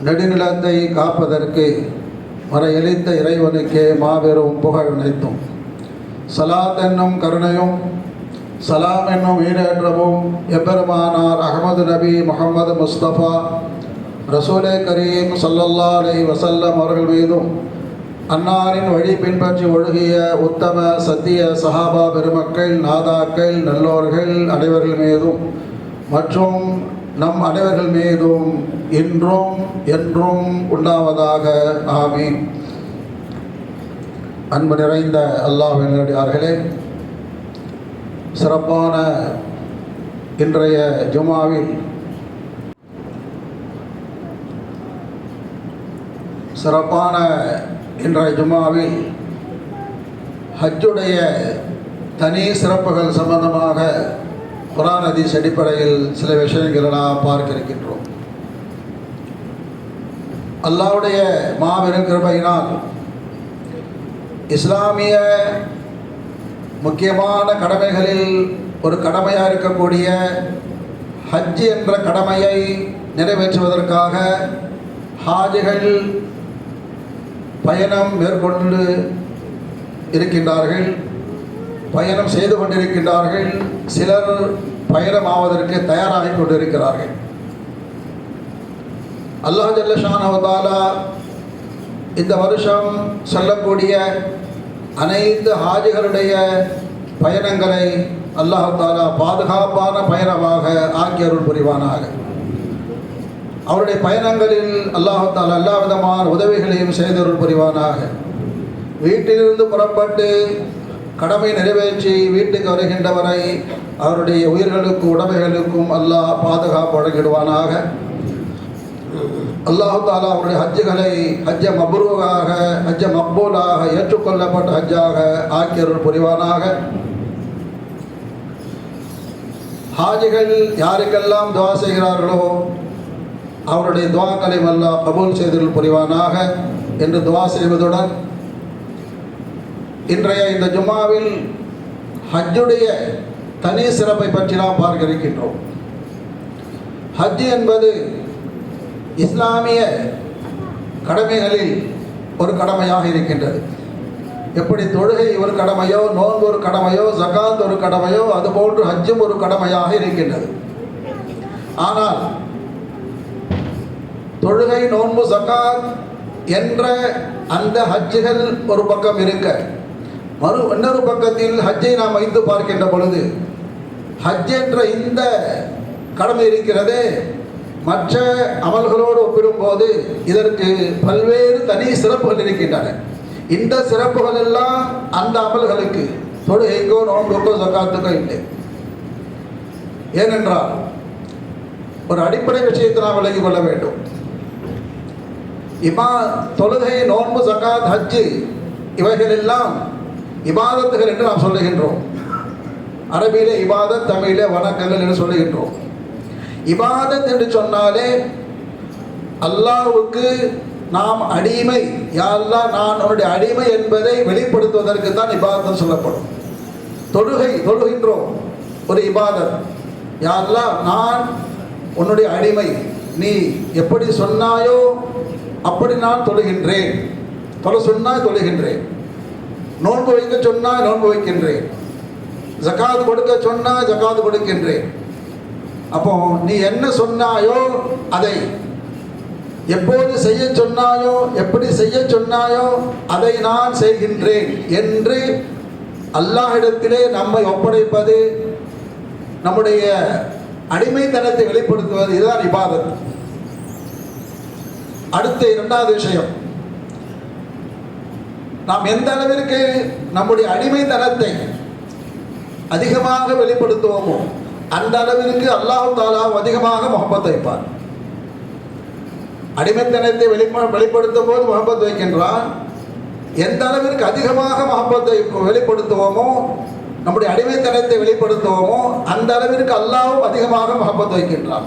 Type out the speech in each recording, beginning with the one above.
நெடுநிலத்தை காப்பதற்கு வர எளித்த இறைவனுக்கே மாபெரும் புகழ் நினைத்தோம் சலாத் என்னும் கருணையும் சலாம் என்னும் ஈடேற்றமும் எம்பெருமானார் அகமது நபி முகமது முஸ்தபா ரசூலே கரீம் சல்லல்லா அலை வசல்லம் அவர்கள் மீதும் அன்னாரின் வழி பின்பற்றி ஒழுகிய உத்தம சத்திய சஹாபா பெருமக்கள் நாதாக்கள் நல்லோர்கள் அனைவர்கள் மீதும் மற்றும் நம் அனைவர்கள் மீதும் இன்றும் என்றும் உண்டாவதாக. ஆமீன். அன்பு நிறைந்த அல்லாஹினடியார்களே சிறப்பான இன்றைய ஜுமாவில் சிறப்பான இன்றைய ஜுமாவில் ஹஜ்ஜுடைய தனி சிறப்புகள் சம்பந்தமாக குரான் அதீஸ் அடிப்படையில் சில விஷயங்களை நாம் பார்க்க இருக்கின்றோம் அல்லாவுடைய மாபெரும் கிருபையினால் இஸ்லாமிய முக்கியமான கடமைகளில் ஒரு கடமையாக இருக்கக்கூடிய ஹஜ் என்ற கடமையை நிறைவேற்றுவதற்காக ஹாஜிகள் பயணம் மேற்கொண்டு இருக்கின்றார்கள். பயணம் செய்து கொண்டிருக்கின்றார்கள். சிலர் பயணமாவதற்கு தயாராகி கொண்டிருக்கிறார்கள். அல்லாஹ் ஜல்லஷான் அவதாலா இந்த வருஷம் செல்லக்கூடிய அனைத்து ஹாஜிகளுடைய பயணங்களை அல்லாஹாலா பாதுகாப்பான பயணமாக ஆக்கி அருள் புரிவானாக. அவருடைய பயணங்களில் அல்லாஹ்தாலா எல்லா விதமான உதவிகளையும் செய்தருள் புரிவானாக. வீட்டிலிருந்து புறப்பட்டு கடமை நிறைவேற்றி வீட்டுக்கு வருகின்றவரை அவருடைய உயிர்களுக்கும் உடமைகளுக்கும் அல்லாஹ் பாதுகாப்பு வழங்கிடுவானாக. அல்லாஹு தாலா அவருடைய ஹஜ்ஜுகளை ஹஜ்ஜ மப்ரூவாக ஹஜ்ஜ மக்பூலாக ஏற்றுக்கொள்ளப்பட்ட ஹஜ்ஜாக ஆக்கியருள் புரிவானாக. ஹாஜிகள் யாருக்கெல்லாம் துவா செய்கிறார்களோ அவருடைய துவாக்களை அல்லாஹ் கபூல் செய்தல் புரிவானாக என்று துவா செய்வதுடன் இன்றைய இந்த ஜுமாவில் ஹஜ்ஜுடைய தனி சிறப்பை பற்றி நாம் பார்க்க இருக்கின்றோம் ஹஜ் என்பது இஸ்லாமிய கடமைகளில் ஒரு கடமையாக இருக்கின்றது. எப்படி தொழுகை ஒரு கடமையோ நோன்பு ஒரு கடமையோ ஜகாத் ஒரு கடமையோ அதுபோன்று ஹஜ்ஜும் ஒரு கடமையாக இருக்கின்றது. ஆனால் தொழுகை நோன்பு ஜகாத் என்ற அந்த ஹஜ்ஜுகள் ஒரு பக்கம் இருக்க மறு இன்னொரு பக்கத்தில் ஹஜ்ஜை நாம் வைத்து பார்க்கின்ற பொழுது ஹஜ் என்ற இந்த கடமை இருக்கிறதே. மற்ற அமல்களோடு ஒப்பிடும்போது இதற்கு பல்வேறு தனி சிறப்புகள் இருக்கின்றன. இந்த சிறப்புகள் எல்லாம் அந்த அமல்களுக்கு தொழுகைக்கோ நோன்புக்கோ சொக்காத்துக்கோ இல்லை. ஏனென்றால் ஒரு அடிப்படை விஷயத்தை நாம் விலகிக் கொள்ள வேண்டும். இமா தொழுகை நோன்பு சக்காத் ஹஜ்ஜு இவைகள் எல்லாம் இபாதத்துகள் என்று நாம் சொல்லுகின்றோம். அரபியில இபாதத் தமிழிலே வணக்கங்கள் என்று சொல்லுகின்றோம். இபாதத் என்று சொன்னாலே அல்லாவுக்கு நாம் அடிமை. யாரெல்லாம் நான் உன்னுடைய அடிமை என்பதை வெளிப்படுத்துவதற்கு தான் இபாதம் சொல்லப்படும். தொழுகை தொழுகின்றோம். ஒரு இபாதத். யாரெல்லாம் நான் உன்னுடைய அடிமை. நீ எப்படி சொன்னாயோ அப்படி நான் தொழுகின்றேன். தொலை சொன்னால் தொழுகின்றேன். நோன்பு வைக்க சொன்னால் நோன்பு வைக்கின்றேன். ஜக்காது கொடுக்க சொன்னால் ஜக்காது கொடுக்கின்றேன். அப்போ நீ என்ன சொன்னாயோ அதை எப்போது செய்ய சொன்னாயோ எப்படி செய்ய சொன்னாயோ அதை நான் செய்கின்றேன் என்று அல்லாஹிடத்திலே நம்மை ஒப்படைப்பது நம்முடைய அடிமைத்தனத்தை வெளிப்படுத்துவது இதுதான் இபாதத். அடுத்த இரண்டாவது விஷயம். நாம் எந்த அளவிற்கு நம்முடைய அடிமைத்தனத்தை அதிகமாக வெளிப்படுத்துவோமோ அந்த அளவிற்கு அல்லாஹு தாலாவும் அதிகமாக முகப்பத் வைப்பார். அடிமைத்தனத்தை வெளிப்ப வெளிப்படுத்தும் போது முகப்பத் வைக்கின்றான். எந்த அளவிற்கு அதிகமாக முகப்பத்தை வெளிப்படுத்துவோமோ நம்முடைய அடிமைத்தனத்தை வெளிப்படுத்துவோமோ அந்த அளவிற்கு அல்லாவும் அதிகமாக முகப்பத் வைக்கின்றான்.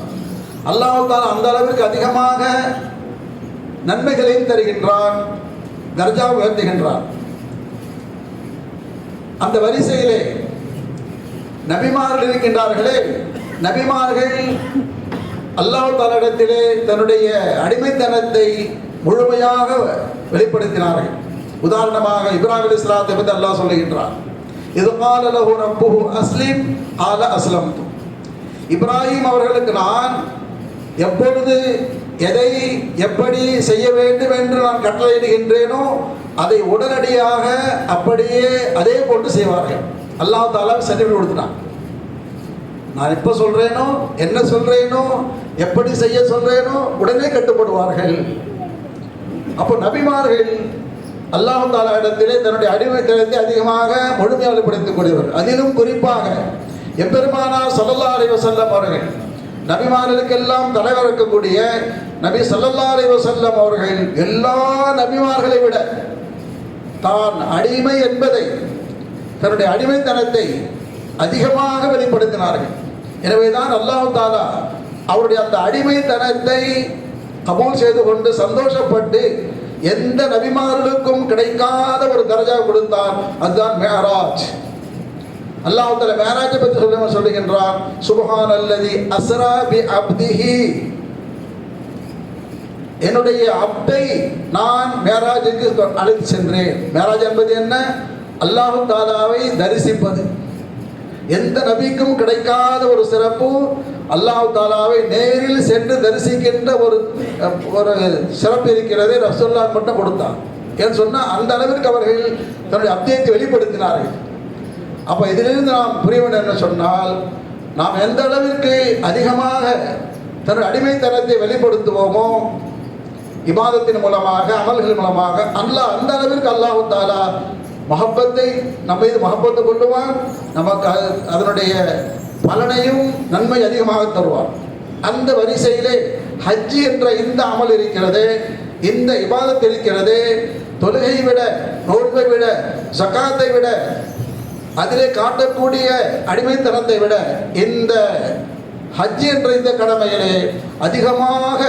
அல்லாஹு தாலா அந்த அளவிற்கு அதிகமாக நன்மைகளையும் தருகின்றான். தர்ஜாவை உயர்த்துகின்றார். அந்த வரிசையிலே நபிமார்கள் இருக்கின்றார்களே நபிமார்கள் அல்லாஹ் தாலிடத்திலே தன்னுடைய அடிமைத்தனத்தை முழுமையாக வெளிப்படுத்தினார்கள். உதாரணமாக இப்ராஹிம் அலி இஸ்லாத்தை பற்றி அல்லாஹ் சொல்லுகின்றார். இது கால லஹு ரப்புஹு அஸ்லிம் ஆல அஸ்லம் இப்ராஹிம் அவர்களுக்கு நான் எப்பொழுது எதை எப்படி செய்ய வேண்டும் என்று நான் கட்டளையிடுகின்றேனோ அதை உடனடியாக அப்படியே அதே போன்று செய்வார்கள். அல்லாஹ் தாலா சர்டிஃபிகேட் கொடுத்துட்டான். நான் எப்போ சொல்கிறேனோ என்ன சொல்கிறேனோ எப்படி செய்ய சொல்கிறேனோ உடனே கட்டுப்படுவார்கள். அப்போ நபிமார்கள் அல்லாஹ் தாலா இடத்திலே தன்னுடைய அடிமைத்தனத்தை அதிகமாக முழுமையாக வெளிப்படுத்திக் கொள்வர் அதிலும் குறிப்பாக எம்பெருமானார் ஸல்லல்லாஹு அலைஹி அவர்கள் நபிமார்களுக்கெல்லாம் தலைவர் இருக்கக்கூடிய நபி ஸல்லல்லாஹு அலைஹி வஸல்லம் அவர்கள் எல்லா நபிமார்களை விட தான் அடிமை என்பதை தன்னுடைய அடிமைத்தனத்தை அதிகமாக வெளிப்படுத்தினார்கள். எனவேதான் அல்லாஹு தாலா அவருடைய அந்த அடிமைத்தனத்தை கபூல் செய்து கொண்டு சந்தோஷப்பட்டு எந்த நபிமார்களுக்கும் கிடைக்காத ஒரு தரஜா கொடுத்தார் அதுதான் மேராஜ் அல்லாஹ் மேராஜை பற்றி சொல்லுங்க சொல்லுகின்றான் சுபஹான் அல்லதி அசரா பி அப்திஹி. என்னுடைய அப்தை நான் மேராஜுக்கு அழைத்து சென்றேன். மேராஜ் என்பது என்ன? அல்லாஹு தாலாவை தரிசிப்பது. எந்த நபிக்கும் கிடைக்காத ஒரு சிறப்பு அல்லாஹு தாலாவை நேரில் சென்று தரிசிக்கின்ற ஒரு ஒரு சிறப்பு இருக்கிறது ரசோல்லா மட்டும் கொடுத்தான். ஏன்னு சொன்னால் அந்த அளவிற்கு அவர்கள் தன்னுடைய அப்தயத்தை வெளிப்படுத்தினார்கள். அப்போ இதிலிருந்து நாம் புரிய வேண்டும் என்ன சொன்னால் நாம் எந்த அளவிற்கு அதிகமாக தன்னுடைய அடிமைத்தனத்தை வெளிப்படுத்துவோமோ இபாதத்தின் மூலமாக அமல்கள் மூலமாக அல்லாஹ் அந்த அளவிற்கு அல்லாஹு தாலா மகப்பத்தை நம்ம இது மகப்பத்தை கொள்ளுவான். நமக்கு அது- அதனுடைய பலனையும் நன்மை அதிகமாக தருவான். அந்த வரிசையிலே ஹஜ்ஜி என்ற இந்த அமல் இருக்கிறது இந்த இபாதத் இருக்கிறது. தொழுகை விட நோன்பை விட சக்காத்தை விட அதிலே காட்டக்கூடிய அடிமைத்தனத்தை விட இந்த ஹஜ் என்ற இந்த கடமையிலே அதிகமாக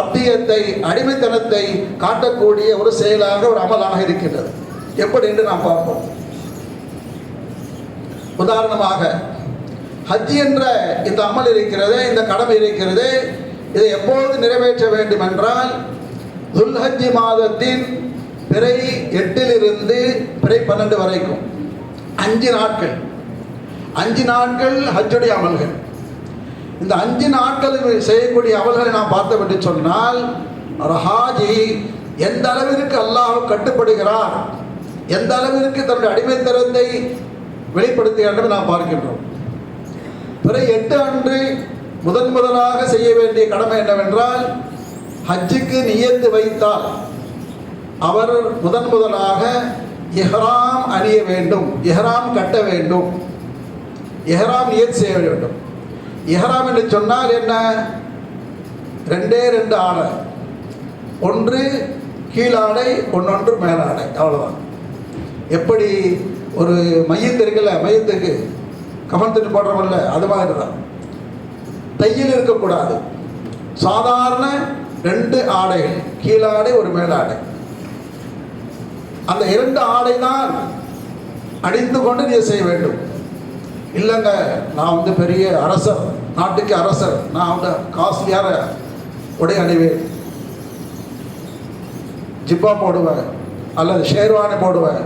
அத்தியத்தை அடிமைத்தனத்தை காட்டக்கூடிய ஒரு செயலாக ஒரு அமலாக இருக்கின்றது. எப்படி என்று நாம் பார்ப்போம். உதாரணமாக ஹஜ் என்ற இந்த அமல் இருக்கிறது இந்த கடமை இருக்கிறது இதை எப்போது நிறைவேற்ற வேண்டும் என்றால் துல்ஹஜ்ஜி மாதத்தின் பிறை எட்டிலிருந்து பிறை பன்னெண்டு வரைக்கும். அஞ்சு நாட்கள். அஞ்சு நாட்கள் ஹஜ்ஜுடைய அமல்கள். இந்த அஞ்சு நாட்கள் செய்யக்கூடிய அமல்களை நாம் பார்த்தோம் என்று சொன்னால் ஒரு ஹாஜி எந்த அளவிற்கு அல்லாஹ் கட்டுப்படுகிறார் எந்த அளவிற்கு தன்னுடைய அடிமைத்தரத்தை வெளிப்படுத்துகிறார் என்று நாம் பார்க்கின்றோம். பிறகு எட்டு அன்று முதன் முதலாக செய்ய வேண்டிய கடமை என்னவென்றால் ஹஜ்ஜுக்கு நியத்து வைத்தால் அவர் முதன் முதலாக எஹ்ராம் அணிய வேண்டும். எஹ்ராம் கட்ட வேண்டும். எஹ்ராம் நியத் செய்ய வேண்டும். எஹ்ராம் என்று சொன்னால் என்ன? ரெண்டே ரெண்டு ஆடை. ஒன்று கீழாடை ஒன்னொன்று மேலாடை. அவ்வளோதான் எப்படி? ஒரு மையத்து இருக்குல்ல மையத்துக்கு கமன் தட்டு போடுறோம்ல அது மாதிரி தான் தையில் இருக்கக்கூடாது. சாதாரண ரெண்டு ஆடைகள் கீழாடை ஒரு மேலாடை. அந்த இரண்டு ஆடை தான் அணிந்து கொண்டு நீ செய்ய வேண்டும். இல்லைங்க நான் வந்து பெரிய அரசர் நாட்டுக்கு அரசர். நான் வந்து காஸ்ட்லியான உடை அணிவேன். ஜிப்பா போடுவேன் அல்லது ஷேர்வானி போடுவேன்.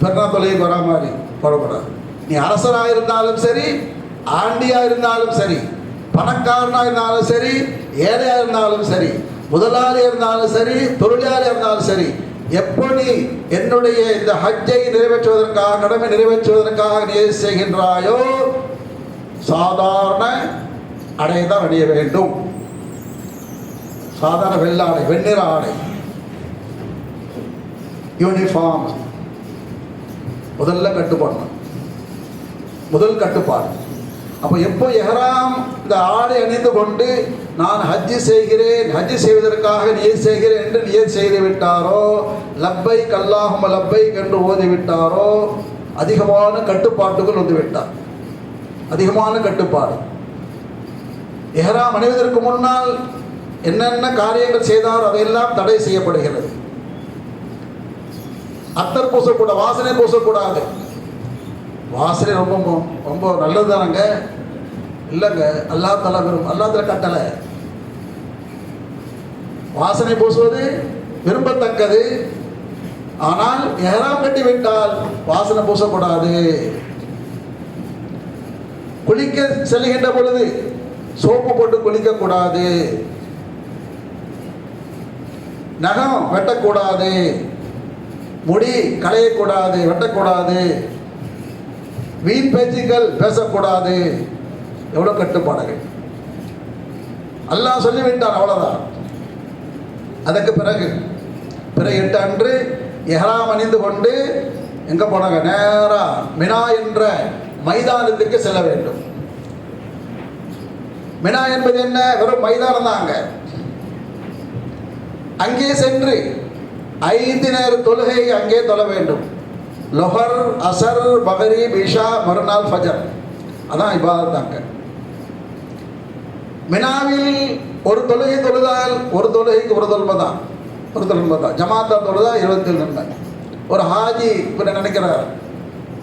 பெருநா தொலைவு வரா மாதிரி போடக்கூடாது. நீ அரசராக இருந்தாலும் சரி ஆண்டியாக இருந்தாலும் சரி பணக்காரனாக இருந்தாலும் சரி ஏழையாக இருந்தாலும் சரி முதலாளி இருந்தாலும் சரி தொழிலாளி இருந்தாலும் சரி எப்போ நீ என்னுடைய இந்த ஹஜ்ஜை நிறைவேற்றுவதற்காக கடமை நிறைவேற்றுவதற்காக நீ செய்கின்றாயோ சாதாரண அடை தான் அணிய வேண்டும். சாதாரண வெள்ளாடை வெண்ணிற ஆடை. யூனிஃபார்ம் முதல்ல கட்டுப்பாடு. முதல் கட்டுப்பாடு. அப்போ எப்போ எஹராம் இந்த ஆடை அணிந்து கொண்டு நான் ஹஜ்ஜி செய்கிறேன் ஹஜ்ஜி செய்வதற்காக நீர் செய்கிறேன் என்று நீர் செய்து விட்டாரோ? லப்பை கல்லாஹும லப்பை என்று ஓதி விட்டாரோ? அதிகமான கட்டுப்பாட்டுகள் வந்துவிட்டார் அதிகமான கட்டுப்பாடு. எஹராம் அணிவதற்கு முன்னால் என்னென்ன காரியங்கள் செய்தாரோ அதையெல்லாம் தடை செய்யப்படுகிறது. அத்தர் பூசக்கூடாது வாசனை பூசக்கூடாது. வாசனை ரொம்ப ரொம்ப நல்லது தானங்க இல்லைங்க. அல்லா தலா விரும்பும் அல்லா தலா கட்டளை. வாசனை பூசுவது விரும்பத்தக்கது. ஆனால் எஹராம் கட்டி விட்டால் வாசனை பூசக்கூடாது குளிக்க செல்கின்ற பொழுது சோப்பு போட்டு குளிக்க கூடாது நகம் வெட்டக்கூடாது. முடி களையக்கூடாது வெட்டக்கூடாது. வீண் பேச்சுக்கள் பேசக்கூடாது. எவ்வளோ கட்டுப்பாடுகள். எல்லாம் சொல்லிவிட்டான் அவ்வளோதான் அதற்கு பிறகு பிற எட்டு அன்று எஹராம் அணிந்து கொண்டு எங்கே போனாங்க? நேராக மினா என்ற மைதானத்துக்கு செல்ல வேண்டும். மினா என்பது என்ன? வெறும் மைதானம் தாங்க அங்கே. சென்று ஐந்து நேர தொழுகை அங்கே தொழ வேண்டும். லொஹர் அசர் பகரி பிஷா மறுநாள் ஃபஜர். அதான் இபாதத்தாங்க மினாவில் ஒரு தொழுகை தொழுதால் ஒரு தொழுகைக்கு ஒரு தொழுமை தான் ஒரு தொழுமை தான் ஜமாத்தா தொழுதா? இருபத்தி நன்மை ஒரு ஹாஜி இப்போ நினைக்கிறார்?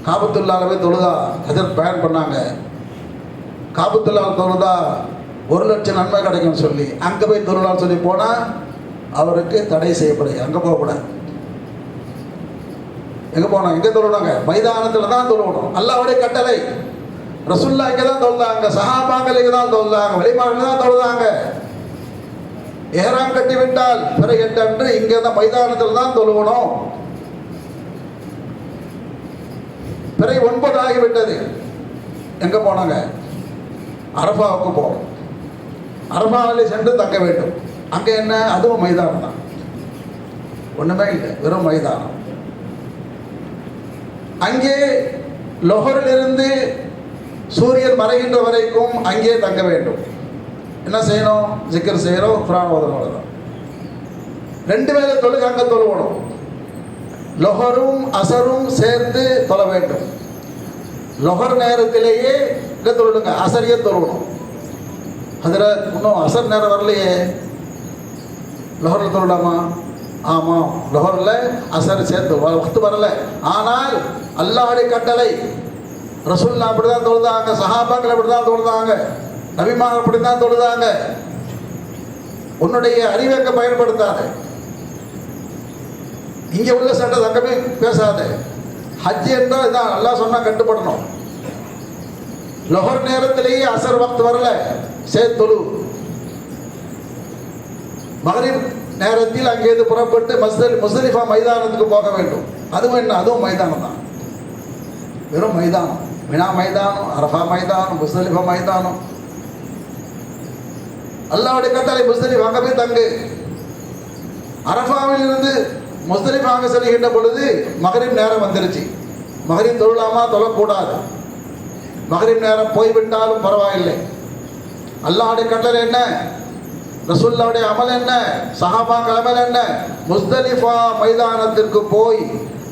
காபத்துல்லால போய் தொழுதா? ஹஜரத் பயன் பண்ணாங்க. காபத்துல்லா தொழுதா? ஒரு லட்சம் நன்மை கிடைக்கும்னு சொல்லி. அங்கே போய் தொழுலான்னு சொல்லி போனால் அவருக்கு தடை செய்யப்படுது அங்கே போகக்கூடாது எங்கே போனோம்? எங்கே தொழுவாங்க மைதானத்தில் தான் தொழுவணும் அல்லாவுடைய கட்டளை. ரசுல்லா இங்கே தான் தொழுதாங்க சஹாபாக்கள் இங்கே தான் தொழுதாங்க வழிபாடு தான் தொழுதாங்க. ஏறாம் கட்டி விட்டால் பிறகு எட்டு இங்கே தான் மைதானத்தில் தான் தொழுவணும். பிறகு ஒன்பது ஆகிவிட்டது. எங்கே போனாங்க? அரபாவுக்கு போகணும் அரபாவிலே சென்று தங்க வேண்டும். அங்கே என்ன? அதுவும் மைதானம் தான். ஒன்றுமே இல்லை வெறும் மைதானம். அங்கே லொஹரிலிருந்து சூரியன் மறைகின்ற வரைக்கும் அங்கே தங்க வேண்டும். என்ன செய்யணும்? ஜிக்கர் செய்யறோம் குரான் ஓதணும் அவ்வளவுதான். ரெண்டு வேளை தொழுக அங்கே தொழுவணும். லொஹரும் அசரும் சேர்ந்து தொழ வேண்டும். லொஹர் நேரத்திலேயே இங்கே தொழுங்க அசரியே தொழுவணும். அதில் இன்னும் அசர் நேரம் வரலையே. லொஹரில் தொழலாமா? ஆமாம் லொஹரில் அசர் சேர்த்து வ- வரல. ஆனால் அல்லாஹுடைய கட்டளை ரசூல்லா அப்படிதான் தொழுதாங்க சஹாபாக்கள் அப்படிதான் தொழுதாங்க நபிமான் அப்படி தான் தொழுதாங்க. உன்னுடைய அறிவேக்க பயன்படுத்தாத. இங்கே உள்ள சட்ட தங்கமே பேசாத. ஹஜ் என்றால் இதான் நல்லா சொன்னா கட்டுப்படணும். லொஹர் நேரத்திலேயே அசர் வக்த் வரல சே தொழு. மகரிப் நேரத்தில் அங்கேருந்து புறப்பட்டு மஸ்தல் முஸ்தலிஃபா மைதானத்துக்கு போக வேண்டும். அதுவும் என்ன? அதுவும் மைதானம் தான் வெறும் மைதானம். மினா மைதானம் அரஃபா மைதானம் முஸ்தலிஃபா மைதானம் அல்லாவுடைய கட்டளை முஸ்தலிஃபா அங்கே போய் தங்கு அரஃபாவில் இருந்து முஸ்தலிஃபா அங்கே செல்கின்ற பொழுது மகரிப் நேரம் வந்துருச்சு மகரிப் தொழலாமா தொழக்கூடாது மகரிப் நேரம் போய்விட்டாலும் பரவாயில்லை அல்லாவுடைய கட்டளை என்ன ரசுல்லாவுடைய அமல் என்ன சஹாபா அமல் என்ன முஸ்தலிஃபா மைதானத்திற்கு போய்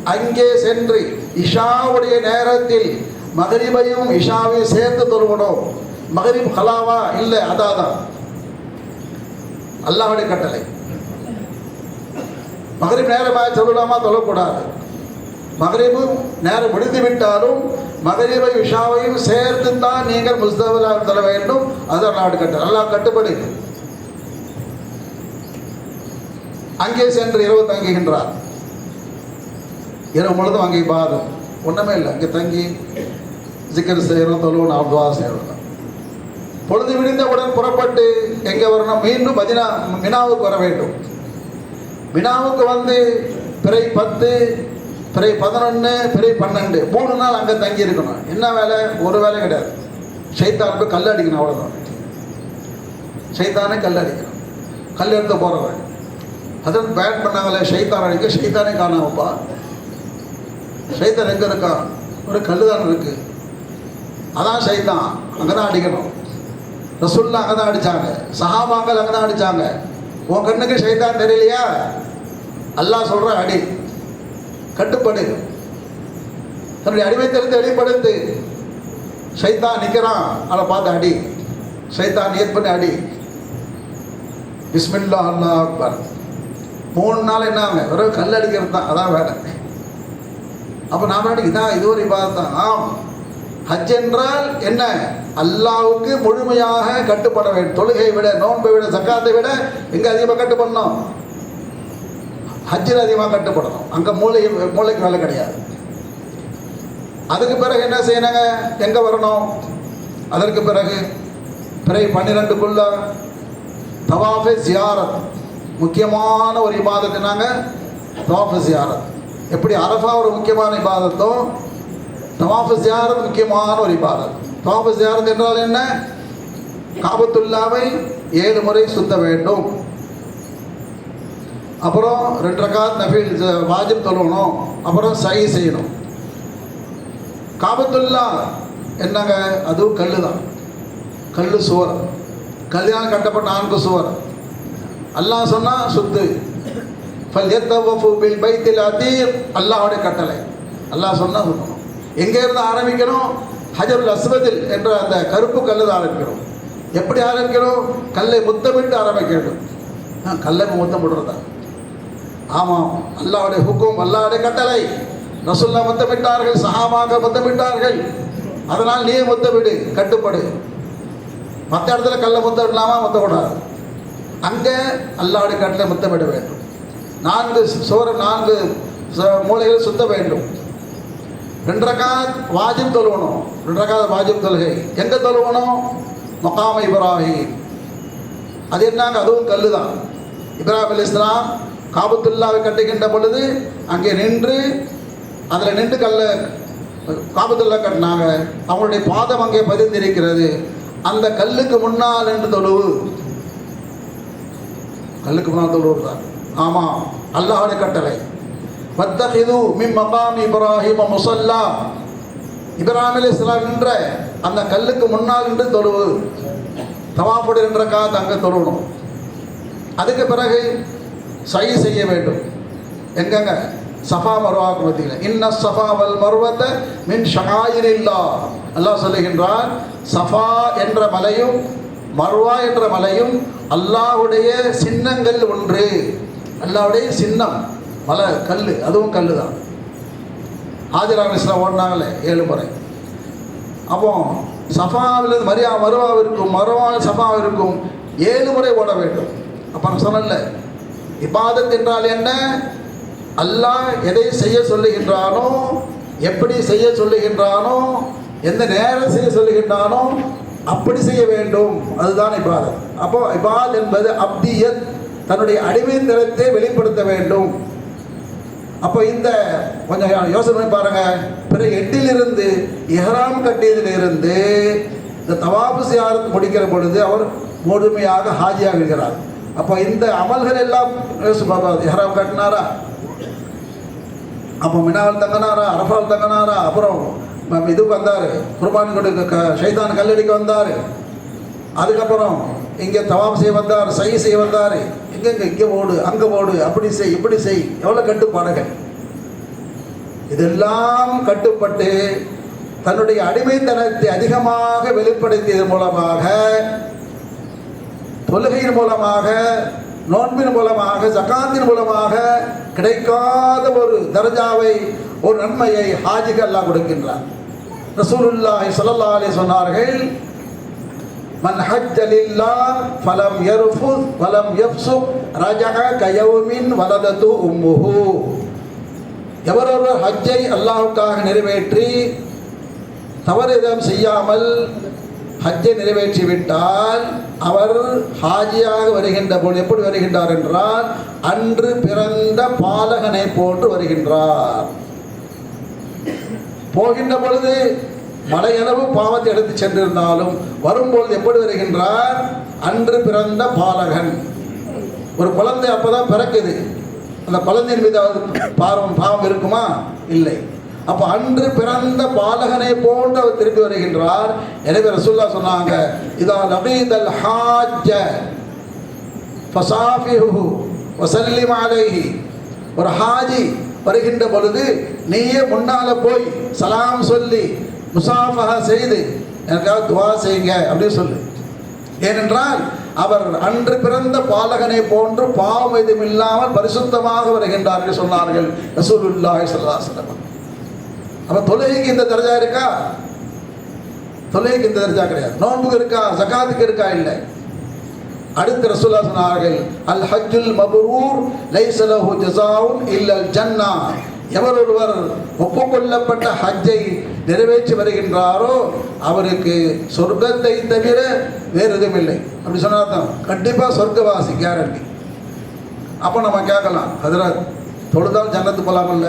அங்கே சென்று இஷாவுடைய நேரத்தில் மகரிபையும் இஷாவையும் சேர்த்து தொழுவணும் மகரிப் ஹலாவா இல்லை அதாதான் அல்லாவுடைய கட்டளை. மகரிப் நேரமாக சொல்லலாமா தொழக்கூடாது. மகரிபும் நேரம் முடிந்து விட்டாலும் மகரிபை விஷாவையும் சேர்த்து தான் நீங்கள் முஸ்தபலா தர வேண்டும். அது அல்லாவுடைய கட்டளை. அல்லாஹ் கட்டுப்படி. அங்கே சென்று இரவு தங்குகின்றார். இரவு முழுதும் அங்கே பாதம் ஒன்றுமே இல்லை. அங்கே தங்கி ஜிக்கர் செய்கிறோம் தொழுவோம் நாம் துவா செய்யணும் பொழுது விடிந்தவுடன் புறப்பட்டு எங்கே வரணும்? மீண்டும் மதினா மினாவுக்கு வர வேண்டும். மினாவுக்கு வந்து பிறை பத்து பிறை பதினொன்று பிறை பன்னெண்டு. மூணு நாள் அங்கே தங்கி இருக்கணும். என்ன வேலை? ஒரு வேலை கிடையாது. சைத்தானுக்கு கல் அடிக்கணும் அவ்வளோதான் ஷைத்தானே கல் அடிக்கணும். கல் எடுத்து போகிறவன் அதன் பேட் பண்ணாங்களே சைத்தான் அடிக்க ஷைத்தானே காணாமப்பா சைத்தன் எங்கே இருக்கான் ஒரு கல் தான் இருக்கு. அதான் சைத்தான். அங்கே தான் அடிக்கணும். ரசுல்லா அங்கே தான் அடித்தாங்க சஹாபாக்கள் அங்கே தான் அடித்தாங்க உன் கண்ணுக்கு சைத்தான் தெரியலையா? அல்லாஹ் சொல்கிற அடி. கட்டுப்படு. தன்னுடைய அடிமைத்திலிருந்து வெளிப்படுத்து. சைத்தான் நிற்கிறான் அதை பார்த்து அடி. சைத்தான் ஏற்ப பண்ணி அடி. பிஸ்மில்லா அல்லாஹ் அக்பர். மூணு நாள் என்ன வெறும் கல் அடிக்கிறது தான். அதான் வேலை. அப்போ நாம் இதான் இது ஒரு இபாதத் ஆம். ஹஜ் என்றால் என்ன? அல்லாவுக்கு முழுமையாக கட்டுப்பட வேண்டும். தொழுகையை விட நோன்பை விட சக்காத்தை விட எங்கே அதிகமாக கட்டுப்படணும்? ஹஜ்ஜில் அதிகமாக கட்டுப்படணும். அங்கே மூளை மூளைக்கு வேலை கிடையாது. அதுக்கு பிறகு என்ன செய்யணுங்க? எங்கே வரணும்? அதற்கு பிறகு பிறகு பன்னிரெண்டுக்குள்ள தவாஃபே ஜியாரத். முக்கியமான ஒரு இபாதத் தவாஃபே ஜியாரத். எப்படி அரஃபா ஒரு முக்கியமான இபாதத்தோ தவாஃபு ஜியாரத் முக்கியமான ஒரு இபாதத். தவாஃபு ஜியாரத் என்றால் என்ன? காபத்துல்லாவை ஏழு முறை சுத்த வேண்டும். அப்புறம் ரெண்டு ரகாத் நஃபீல் வாஜிப் தொழணும் அப்புறம் சை செய்யணும். காபத்துல்லா என்னங்க? அதுவும் கல்லு தான் கல் சுவர். கல்யாணம் கட்டப்பட்ட நான்கு சுவர். அல்லாஹ் சொன்னால் சுத்து. பைத்தில் அதீர் அல்லாஹோட கட்டளை. அல்லாஹ் சொன்னா சொல்லணும் எங்கே இருந்து ஆரம்பிக்கணும்? ஹஜருல் அஸ்வதில் என்ற அந்த கருப்பு கல்லு ஆரம்பிக்கணும். எப்படி ஆரம்பிக்கணும்? கல்லை முத்தமிட்டு ஆரம்பிக்க வேண்டும் ஆ, கல்லை முத்தம் விடுறதா ஆமாம் அல்லாவுடைய ஹுக்கும் அல்லாவுடைய கட்டளை. ரசுல்லா முத்தமிட்டார்கள் சஹாமாக முத்தமிட்டார்கள். அதனால் நீ முத்தமிடு கட்டுப்படு. மற்ற இடத்துல கல்லை முத்தமிடலாமா? முத்தக்கூடாது. அங்கே அல்லாவுடைய கட்டளை முத்தமிட வேண்டும். நான்கு சுவர் நான்கு ச- சுத்த வேண்டும். ரெண்டு ரகாத் வாஜிப் தொழுவணும். ரெண்டு ரகாத் வாஜிப் தொழுகை. எங்கே தொழுவணும்? மகாம இப்ராஹிம். அது என்னங்க? அதுவும் கல்லு தான் இப்ராஹிம் அலி இஸ்லாம் காபத்துல்லாவை கட்டுகின்ற பொழுது அங்கே நின்று அதில் நின்று கல்ல காபத்துல்லா கட்டினாங்க. அவங்களுடைய பாதம் அங்கே பதிந்திருக்கிறது. அந்த கல்லுக்கு முன்னால் நின்று தொழுவு. கல்லுக்கு முன்னால் தொழுவது தான் ஆமாம் அல்லாஹோட கட்டளை. வத்தஹிது மின் மகாம் இப்ராஹிம முசல்லா. இப்ராஹிம் அலி இஸ்லாம் என்ற அந்த கல்லுக்கு முன்னால் நின்று தொழுவு. தவாப்புடைய என்ற காத்து அங்கே தொழுவணும் அதுக்கு பிறகு சை செய்ய வேண்டும். எங்கங்க? சஃபா மருவாக்கு மத்தியில். இன்ன சஃபா வல் மருவத்தை மின் ஷகாயிரில்லா அல்லாஹ் சொல்லுகின்றான் சஃபா என்ற மலையும் மர்வா என்ற மலையும் அல்லாஹ்வுடைய சின்னங்கள் ஒன்று. அல்லாவுடைய சின்னம் மலை கல் அதுவும் கல் தான் ஆதிராம் இஸ்லாம் ஓடினாங்களே ஏழு முறை. அப்போ சஃபாவிலிருந்து மரியா மருவாவிற்கும் மருவாவில் சஃபாவிற்கும் ஏழு முறை ஓட வேண்டும். அப்போ நான் சொன்னல இபாதத் என்றால் என்ன? அல்லாஹ் எதை செய்ய சொல்லுகின்றானோ எப்படி செய்ய சொல்லுகின்றானோ எந்த நேரம் செய்ய சொல்லுகின்றானோ அப்படி செய்ய வேண்டும். அதுதான் இபாதத். அப்போ இபாத் என்பது அப்தியத் தன்னுடைய அடிமைத்தனத்தை வெளிப்படுத்த வேண்டும். அப்போ இந்த கொஞ்சம் யோசனை பாருங்க. பிற எட்டிலிருந்து எஹராம் கட்டியதிலிருந்து இந்த தவாபு சியாரத் முடிக்கிற பொழுது அவர் முழுமையாக ஹாஜியாக இருக்கிறார் அப்போ இந்த அமல்கள் எல்லாம் எஹராம் கட்டினாரா? அப்போ மினாவில் தங்கினாரா? அரபால் தங்கினாரா? அப்புறம் ம- இதுக்கு வந்தார். குர்பான் கொடுக்க க- ஷைத்தான் கல்லடிக்கு வந்தார். அதுக்கப்புறம் இங்கே தவாப் செய்ய வந்தார் சை செய்ய வந்தார். எங்கெங்க இங்கே ஓடு அங்கே ஓடு அப்படி செய் இப்படி செய். எவ்வளோ கட்டுப்பாடுகள் இதெல்லாம் கட்டுப்பட்டு தன்னுடைய அடிமைத்தனத்தை அதிகமாக வெளிப்படுத்தியதன் மூலமாக தொழுகையின் மூலமாக நோன்பின் மூலமாக ஜக்காத்தின் மூலமாக கிடைக்காத ஒரு தர்ஜாவை ஒரு நன்மையை ஹாஜிக்கு அல்லாஹ் கொடுக்கின்றார். ரசூலுல்லாஹி ஸல்லல்லாஹு சொன்னார்கள் மன் ஹஜ்ஜ லில்லாஹ் ஃபலம் யர்ஃபுத் வலம் யஃப்சுக் ரஜஅ கயௌமின் வலதத்து உம்முஹு எவரொருவர் ஹஜ்ஜை அல்லாஹ்வுக்காக நிறைவேற்றி தவறிதம் செய்யாமல் ஹஜ்ஜை நிறைவேற்றிவிட்டால் அவர் ஹாஜியாக வருகின்ற பொழுது எப்படி வருகின்றார் என்றால் அன்று பிறந்த பாலகனை போன்று வருகின்றார். போகின்ற பொழுது மலையளவு பாவத்தை எடுத்து சென்றிருந்தாலும் வரும்பொழுது எப்படி வருகின்றார்? அன்று பிறந்த பாலகன். ஒரு குழந்தை அப்பதான் பிறக்குது. அந்த குழந்தையின் மீது அவர் பாவம் பாவம் இருக்குமா? இல்லை. அப்போ அன்று பிறந்த பாலகனை போன்று அவர் திரும்பி வருகின்றார். எனவே ரசூல்லா சொன்னாங்க இதா நபீதல் ஹாஜ ஃபசாஃபிஹு வசல்லிம் அலைஹி. ஒரு ஹாஜி வருகின்ற பொழுது நீயே முன்னால போய் சலாம் சொல்லி முசாஃபஹா செய்து எனக்காக துவா செய்யுங்க அப்படின்னு சொல்லு. ஏனென்றால் அவர் அன்று பிறந்த பாலகனை போன்று பாவம் எதுவும் இல்லாமல் பரிசுத்தமாக வருகின்றார்கள் சொன்னார்கள் ரசூலுல்லாஹி ஸல்லல்லாஹு அலைஹி அப்ப தொழுகைக்கு இந்த தர்ஜா இருக்கா? தொழுகைக்கு இந்த தர்ஜா கிடையாது. நோன்புக்கு இருக்கா? ஜகாத்துக்கு இருக்கா? இல்லை. அடுத்து ரசூல்லா சொன்னார்கள் அல் ஹஜ்ஜுல் மபரூர் லைசலஹு ஜஸாவுன் இல்லல் ஜன்னா. எவர் ஒருவர் ஒப்புக்கொள்ளப்பட்ட ஹஜ்ஜை நிறைவேற்றி வருகின்றாரோ அவருக்கு சொர்க்கத்தை தவிர வேறு எதுவும் இல்லை அப்படி சொன்னார் தான் கண்டிப்பாக சொர்க்கவாசி கேரண்டி அப்போ நம்ம கேட்கலாம் அதில் தொழுதால் ஜன்னத்துக்கு போகலாமில்ல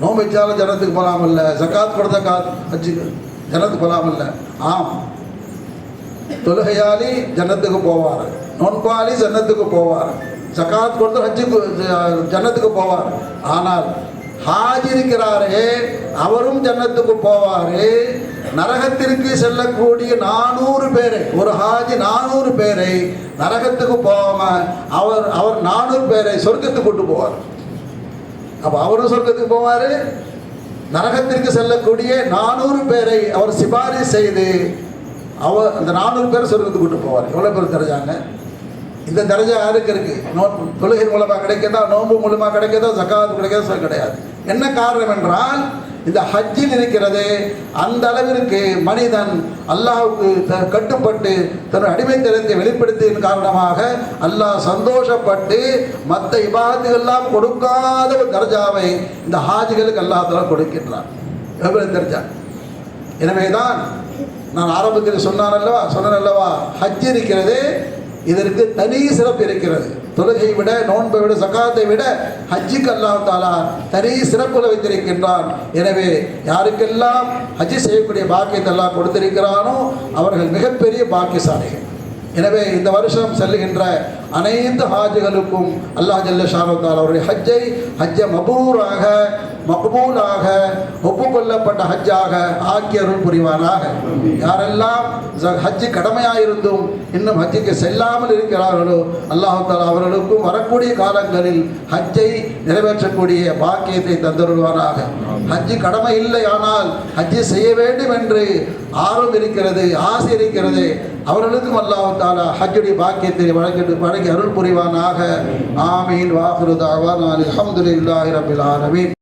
நோம்பு வச்சாலும் ஜன்னத்துக்கு போகலாமில்ல ஜக்காத் கொடுத்த காத் ஹஜ்ஜுக்கு ஜனத்துக்கு போகலாமில்ல ஆம். தொழுகையாளி ஜன்னத்துக்கு போவார். நோன்பாளி ஜன்னத்துக்கு போவார். ஜக்காத் கொடுத்து ஹஜ்ஜுக்கு ஜன்னத்துக்கு போவார். ஆனால் ஹாஜிருக்கிறாரே அவரும் ஜன்னத்துக்கு போவார். நரகத்திற்கு செல்லக்கூடிய நானூறு பேரை ஒரு ஹாஜி நானூறு பேரை நரகத்துக்கு போகாம அவர் அவர் நானூறு பேரை சொர்க்கத்துக்கு கொண்டு போவார். அப்போ அவரும் சொர்க்கத்துக்கு போவார். நரகத்திற்கு செல்லக்கூடிய நானூறு பேரை அவர் சிபாரிசு செய்து அவர் அந்த நானூறு பேர் சொர்க்கத்துக்கு கூட்டு போவார். எவ்வளோ பேர் தெரிஞ்சாங்க இந்த தரஜா யாருக்கு இருக்கு? நோ தொழுகை மூலமாக கிடைக்கதா நோன்பு மூலமாக கிடைக்கதா ஜக்காத் கிடைக்காத கிடையாது. என்ன காரணம் என்றால் இந்த ஹஜ்ஜில் இருக்கிறது அந்த அளவிற்கு மனிதன் அல்லாஹுக்கு த- கட்டுப்பட்டு தன் அடிமைத்தனத்தை வெளிப்படுத்தியதன் காரணமாக அல்லாஹ் சந்தோஷப்பட்டு மற்ற இபாதத்துக்கெல்லாம் கொடுக்காத ஒரு தர்ஜாவை இந்த ஹாஜிகளுக்கு அல்லாஹெல்லாம் கொடுக்கின்றான். எவ்வளவு தர்ஜா? எனவேதான் நான் ஆரம்பத்தில் சொன்னான் அல்லவா சொன்னேன் அல்லவா ஹஜ் இருக்கிறது இதற்கு தனி சிறப்பு இருக்கிறது. தொழுகை விட நோன்பை விட சக்காத்தை விட ஹஜ்ஜுக்கு அல்லாஹ் தாலா தனி சிறப்புல வைத்திருக்கின்றான். எனவே யாருக்கெல்லாம் ஹஜ்ஜி செய்யக்கூடிய பாக்கியத்தை எல்லாம் கொடுத்திருக்கிறானோ அவர்கள் மிகப்பெரிய பாக்கியசாலிகள். எனவே இந்த வருஷம் செல்லுகின்ற அனைத்து ஹாஜிகளுக்கும் அல்லாஹ் ஜல்ல ஷானத்தால் அவருடைய ஹஜ்ஜை ஹஜ்ஜை மபூராக மக்பூலாக ஒப்புக்கொள்ளப்பட்ட ஹஜ்ஜாக ஆக்கிய அருள் புரிவானாக. யாரெல்லாம் ஜ- ஹஜ்ஜு கடமையாயிருந்தும் இன்னும் ஹஜ்ஜுக்கு செல்லாமல் இருக்கிறார்களோ அல்லாஹ் தாலா அவர்களுக்கும் வரக்கூடிய காலங்களில் ஹஜ்ஜை நிறைவேற்றக்கூடிய பாக்கியத்தை தந்தருள்வானாக. ஹஜ்ஜு கடமை இல்லை ஆனால் ஹஜ்ஜு செய்ய வேண்டும் என்று ஆர்வம் இருக்கிறது ஆசை இருக்கிறது. அவர்களுக்கும் அல்லாஹ் தாலா ஹஜ்ஜுடைய பாக்கியத்தை வழங்கிட்டு வழங்கி அருள் புரிவானாக ஆமீன். வாஹிரு தாவான். அல்ஹம்துலில்லாஹி ரபில் ஆலமீன்.